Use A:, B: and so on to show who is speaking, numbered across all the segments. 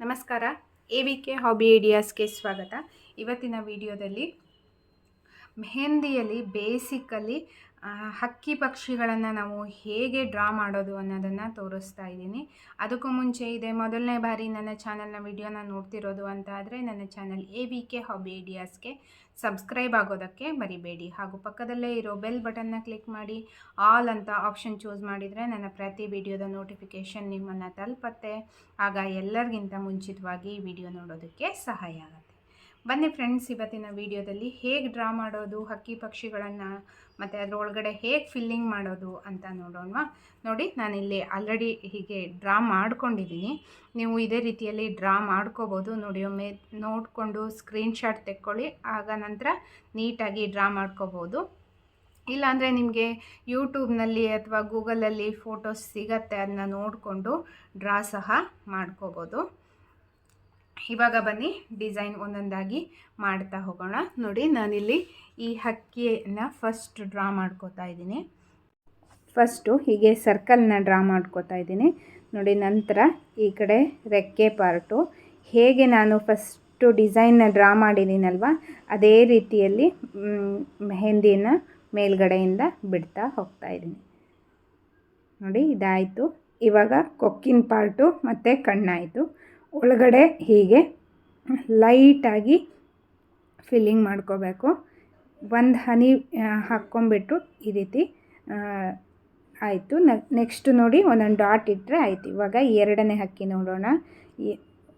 A: ನಮಸ್ಕಾರ. A V K hobby ಐಡಿಯಾಸ್ಗೆ ಸ್ವಾಗತ. ಇವತ್ತಿನ ವಿಡಿಯೋದಲ್ಲಿ ಮೆಹಂದಿಯಲ್ಲಿ ಬೇಸಿಕಲಿ ಹಕ್ಕಿ ಪಕ್ಷಿಗಳನ್ನು ನಾವು ಹೇಗೆ ಡ್ರಾ ಮಾಡೋದು ಅನ್ನೋದನ್ನು ತೋರಿಸ್ತಾ ಇದ್ದೀನಿ. ಅದಕ್ಕೂ ಮುಂಚೆ ಇದೆ ಮೊದಲನೇ ಬಾರಿ ನನ್ನ ಚಾನಲ್ನ ವಿಡಿಯೋನ ನೋಡ್ತಿರೋದು ಅಂತ ಆದರೆ ನನ್ನ channel A V K hobby ಐಡಿಯಾಸ್ಗೆ subscribe ಆಗೋದಕ್ಕೆ ಮರಿಬೇಡಿ. ಹಾಗೂ ಪಕ್ಕದಲ್ಲೇ ಇರೋ ಬೆಲ್ ಬಟನ್ನ ಕ್ಲಿಕ್ ಮಾಡಿ, ಆಲ್ ಅಂತ ಆಪ್ಷನ್ ಚೂಸ್ ಮಾಡಿದರೆ ನನ್ನ ಪ್ರತಿ ವಿಡಿಯೋದ ನೋಟಿಫಿಕೇಷನ್ ನಿಮ್ಮನ್ನು ತಲುಪತ್ತೆ. ಆಗ ಎಲ್ಲರಿಗಿಂತ ಮುಂಚಿತವಾಗಿ ವಿಡಿಯೋ ನೋಡೋದಕ್ಕೆ ಸಹಾಯ ಆಗುತ್ತೆ. ಬನ್ನಿ ಫ್ರೆಂಡ್ಸ್ ಇವತ್ತಿನ ವಿಡಿಯೋದಲ್ಲಿ ಹೇಗೆ ಡ್ರಾ ಮಾಡೋದು, ಹಕ್ಕಿ ಪಕ್ಷಿಗಳನ್ನು, ಮತ್ತು ಅದರ ಒಳಗಡೆ ಹೇಗೆ ಫಿಲ್ಲಿಂಗ್ ಮಾಡೋದು ಅಂತ ನೋಡೋಣ ನೋಡಿ, ನಾನಿಲ್ಲಿ ಆಲ್ರೆಡಿ ಹೀಗೆ ಡ್ರಾ ಮಾಡ್ಕೊಂಡಿದ್ದೀನಿ ನೀವು ಇದೇ ರೀತಿಯಲ್ಲಿ ಡ್ರಾ ಮಾಡ್ಕೋಬೋದು. ನೋಡಿ, ಒಮ್ಮೆ ನೋಡಿಕೊಂಡು ಸ್ಕ್ರೀನ್ಶಾಟ್ ತೆಕ್ಕೊಳ್ಳಿ. ಆಗ ನಂತರ ನೀಟಾಗಿ ಡ್ರಾ ಮಾಡ್ಕೋಬೋದು. ಇಲ್ಲಾಂದರೆ ನಿಮಗೆ ಯೂಟ್ಯೂಬ್ನಲ್ಲಿ ಅಥವಾ ಗೂಗಲಲ್ಲಿ ಫೋಟೋಸ್ ಸಿಗತ್ತೆ ಅದನ್ನ ನೋಡಿಕೊಂಡು ಡ್ರಾ ಸಹ ಮಾಡ್ಕೋಬೋದು. ಇವಾಗ ಬನ್ನಿ, ಡಿಸೈನ್ ಒಂದೊಂದಾಗಿ ಮಾಡ್ತಾ ಹೋಗೋಣ. ನೋಡಿ, ನಾನಿಲ್ಲಿ ಈ ಹಕ್ಕಿಯನ್ನ ಫಸ್ಟ್ ಡ್ರಾ ಮಾಡ್ಕೋತಾ ಇದ್ದೀನಿ. ಫಸ್ಟು ಹೀಗೆ ಸರ್ಕಲ್ನ ಡ್ರಾ ಮಾಡ್ಕೋತಾ ಇದ್ದೀನಿ. ನೋಡಿ, ನಂತರ ಈ ಕಡೆ ರೆಕ್ಕೆ ಪಾರ್ಟು ಹೇಗೆ ನಾನು ಫಸ್ಟು ಡಿಸೈನ್ನ ಡ್ರಾ ಮಾಡಿದ್ದೀನಲ್ವ, ಅದೇ ರೀತಿಯಲ್ಲಿ ಮೆಹೆಂದಿಯನ್ನು ಮೇಲ್ಗಡೆಯಿಂದ ಬಿಡ್ತಾ ಹೋಗ್ತಾ ಇದ್ದೀನಿ. ನೋಡಿ, ಇದಾಯಿತು. ಇವಾಗ ಕೊಕ್ಕಿನ ಪಾರ್ಟು ಮತ್ತು ಕಣ್ಣಾಯಿತು. ಒಳಗಡೆ ಹೀಗೆ ಲೈಟಾಗಿ ಫಿಲ್ಲಿಂಗ್ ಮಾಡ್ಕೋಬೇಕು. ಒಂದು ಹನಿ ಹಾಕ್ಕೊಂಬಿಟ್ಟು ಈ ರೀತಿ ಆಯಿತು. ನೆಕ್ಸ್ಟ್ ನೋಡಿ ಒಂದೊಂದು ಡಾಟ್ ಇಟ್ಟರೆ ಆಯಿತು. ಇವಾಗ ಎರಡನೇ ಹಕ್ಕಿ ನೋಡೋಣ.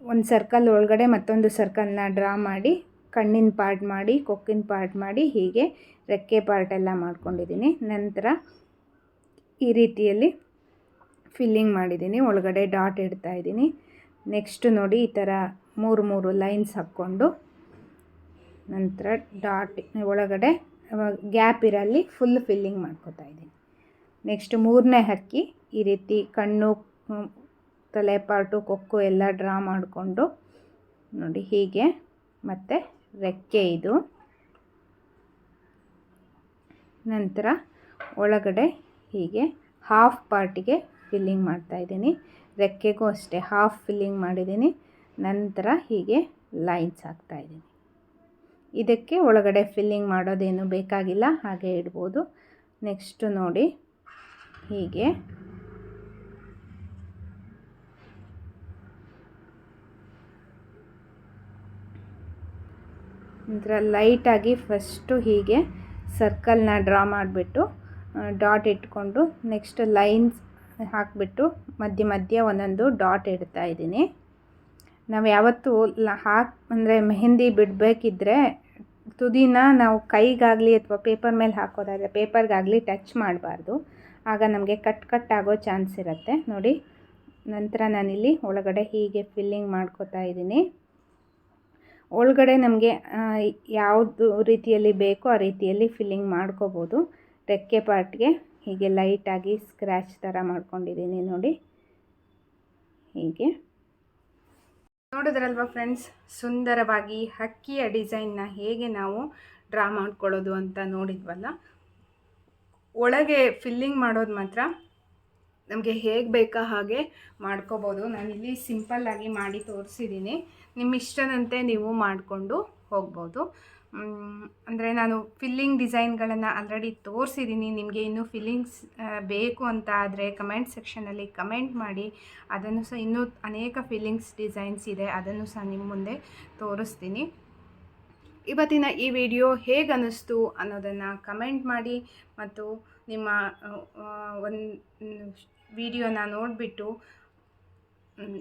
A: ಒಂದು ಸರ್ಕಲ್ ಒಳಗಡೆ ಮತ್ತೊಂದು ಸರ್ಕಲ್ನ ಡ್ರಾ ಮಾಡಿ, ಕಣ್ಣಿನ ಪಾರ್ಟ್ ಮಾಡಿ, ಕೊಕ್ಕಿನ ಪಾರ್ಟ್ ಮಾಡಿ ಹೀಗೆ ರೆಕ್ಕೆ ಪಾರ್ಟ್ ಎಲ್ಲ ಮಾಡ್ಕೊಂಡಿದ್ದೀನಿ. ನಂತರ ಈ ರೀತಿಯಲ್ಲಿ ಫಿಲ್ಲಿಂಗ್ ಮಾಡಿದ್ದೀನಿ. ಒಳಗಡೆ ಡಾಟ್ ಇಡ್ತಾ ಇದ್ದೀನಿ. ನೆಕ್ಸ್ಟ್ ನೋಡಿ ಈ ಥರ ಮೂರು ಮೂರು ಲೈನ್ಸ್ ಹಾಕ್ಕೊಂಡು ನಂತರ ಡಾಟ್ ಒಳಗಡೆ ಗ್ಯಾಪ್ ಇರಲ್ಲಿ ಫುಲ್ ಫಿಲ್ಲಿಂಗ್ ಮಾಡ್ಕೋತಾ ಇದ್ದೀನಿ. ನೆಕ್ಸ್ಟ್ ಮೂರನೇ ಹಕ್ಕಿ ಈ ರೀತಿ ಕಣ್ಣು ತಲೆ ಪಾರ್ಟು ಕೊಕ್ಕು ಎಲ್ಲ ಡ್ರಾ ಮಾಡಿಕೊಂಡು ನೋಡಿ ಹೀಗೆ. ಮತ್ತು ರೆಕ್ಕೆ ಇದು. ನಂತರ ಒಳಗಡೆ ಹೀಗೆ ಹಾಫ್ ಪಾರ್ಟಿಗೆ ಫಿಲ್ಲಿಂಗ್ ಮಾಡ್ತಾಯಿದ್ದೀನಿ ರೆಕ್ಕೆಗೂ ಅಷ್ಟೇ ಹಾಫ್ ಫಿಲ್ಲಿಂಗ್ ಮಾಡಿದ್ದೀನಿ. ನಂತರ ಹೀಗೆ ಲೈನ್ಸ್ ಹಾಕ್ತಾಯಿದ್ದೀನಿ ಇದಕ್ಕೆ ಒಳಗಡೆ ಫಿಲ್ಲಿಂಗ್ ಮಾಡೋದೇನು ಬೇಕಾಗಿಲ್ಲ, ಹಾಗೆ ಇಡ್ಬೋದು. ನೆಕ್ಸ್ಟು ನೋಡಿ, ಹೀಗೆ. ನಂತರ ಲೈಟಾಗಿ ಫಸ್ಟು ಹೀಗೆ ಸರ್ಕಲ್ನ ಡ್ರಾ ಮಾಡಿಬಿಟ್ಟು ಡಾಟ್ ಇಟ್ಕೊಂಡು ನೆಕ್ಸ್ಟ್ ಲೈನ್ಸ್ ಹಾಕಿಬಿಟ್ಟು ಮಧ್ಯ ಮಧ್ಯ ಒಂದೊಂದು ಡಾಟ್ ಇಡ್ತಾ ಇದ್ದೀನಿ. ನಾವು ಯಾವತ್ತೂ ಲ, ಹಾಕಿ, ಅಂದರೆ ಮೆಹಂದಿ ಬಿಡಬೇಕಿದ್ರೆ ತುದಿನ ನಾವು ಕೈಗಾಗಲಿ ಅಥವಾ ಪೇಪರ್ ಮೇಲೆ ಹಾಕೋದಾದರೆ ಪೇಪರ್ಗಾಗಲಿ ಟಚ್ ಮಾಡಬಾರ್ದು. ಆಗ ನಮಗೆ ಕಟ್ ಕಟ್ ಆಗೋ ಚಾನ್ಸ್ ಇರುತ್ತೆ. ನೋಡಿ, ನಂತರ ನಾನಿಲ್ಲಿ ಒಳಗಡೆ ಹೀಗೆ ಫಿಲ್ಲಿಂಗ್ ಮಾಡ್ಕೋತಾ ಇದ್ದೀನಿ. ಒಳಗಡೆ ನಮಗೆ ಯಾವುದು ರೀತಿಯಲ್ಲಿ ಬೇಕೋ ಆ ರೀತಿಯಲ್ಲಿ ಫಿಲ್ಲಿಂಗ್ ಮಾಡ್ಕೋಬೋದು ರೆಕ್ಕೆ ಪಾರ್ಟ್ಗೆ. ಹೀಗೆ ಲೈಟಾಗಿ ಸ್ಕ್ರ್ಯಾಚ್ ಥರ ಮಾಡ್ಕೊಂಡಿದ್ದೀನಿ ನೋಡಿ. ಹೀಗೆ. ನೋಡಿದ್ರಲ್ವ ಫ್ರೆಂಡ್ಸ್, ಸುಂದರವಾಗಿ ಹಕ್ಕಿಯ ಡಿಸೈನ್ನ ಹೇಗೆ ನಾವು ಡ್ರಾ ಮಾಡ್ಕೊಳ್ಳೋದು ಅಂತ ನೋಡಿದ್ವಲ್ಲ? ಒಳಗೆ ಫಿಲ್ಲಿಂಗ್ ಮಾಡೋದು ಮಾತ್ರ ನಮಗೆ ಹೇಗೆ ಬೇಕಾ ಹಾಗೆ ಮಾಡ್ಕೋಬೋದು. ನಾನಿಲ್ಲಿ ಸಿಂಪಲ್ಲಾಗಿ ಮಾಡಿ ತೋರಿಸಿದ್ದೀನಿ. ನಿಮ್ಮ ಇಷ್ಟದಂತೆ ನೀವು ಮಾಡಿಕೊಂಡು ಹೋಗ್ಬೋದು. ಅಂದರೆ ನಾನು ಫಿಲ್ಲಿಂಗ್ ಡಿಸೈನ್ಗಳನ್ನು ಆಲ್ರೆಡಿ ತೋರಿಸಿದ್ದೀನಿ ನಿಮಗೆ ಇನ್ನೂ ಫಿಲ್ಲಿಂಗ್ಸ್ ಬೇಕು ಅಂತ ಆದರೆ ಕಮೆಂಟ್ ಸೆಕ್ಷನಲ್ಲಿ ಕಮೆಂಟ್ ಮಾಡಿ. ಅದನ್ನು ಸಹ ಇನ್ನೂ ಅನೇಕ ಫಿಲ್ಲಿಂಗ್ಸ್ ಡಿಸೈನ್ಸ್ ಇದೆ. ಅದನ್ನು ಸಹ ನಿಮ್ಮ ಮುಂದೆ ತೋರಿಸ್ತೀನಿ. ಇವತ್ತಿನ ಈ ವಿಡಿಯೋ ಹೇಗೆ ಅನ್ನಿಸ್ತು ಅನ್ನೋದನ್ನು ಕಮೆಂಟ್ ಮಾಡಿ ಮತ್ತು ನಿಮ್ಮ ಒಂದು ವಿಡಿಯೋನ ನೋಡಿಬಿಟ್ಟು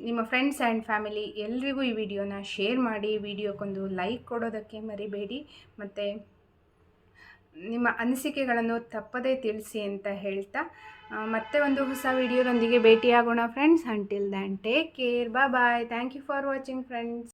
A: ನಿಮ್ಮ ಫ್ರೆಂಡ್ಸ್ ಆ್ಯಂಡ್ ಫ್ಯಾಮಿಲಿ ಎಲ್ರಿಗೂ ಈ ವಿಡಿಯೋನ ಶೇರ್ ಮಾಡಿ ವಿಡಿಯೋಕ್ಕೊಂದು ಲೈಕ್ ಕೊಡೋದಕ್ಕೆ ಮರಿಬೇಡಿ. ಮತ್ತು ನಿಮ್ಮ ಅನಿಸಿಕೆಗಳನ್ನು ತಪ್ಪದೇ ತಿಳಿಸಿ ಅಂತ ಹೇಳ್ತಾ ಮತ್ತೆ ಒಂದು ಹೊಸ ವಿಡಿಯೋದೊಂದಿಗೆ ಭೇಟಿಯಾಗೋಣ friends until then take care bye bye thank you for watching friends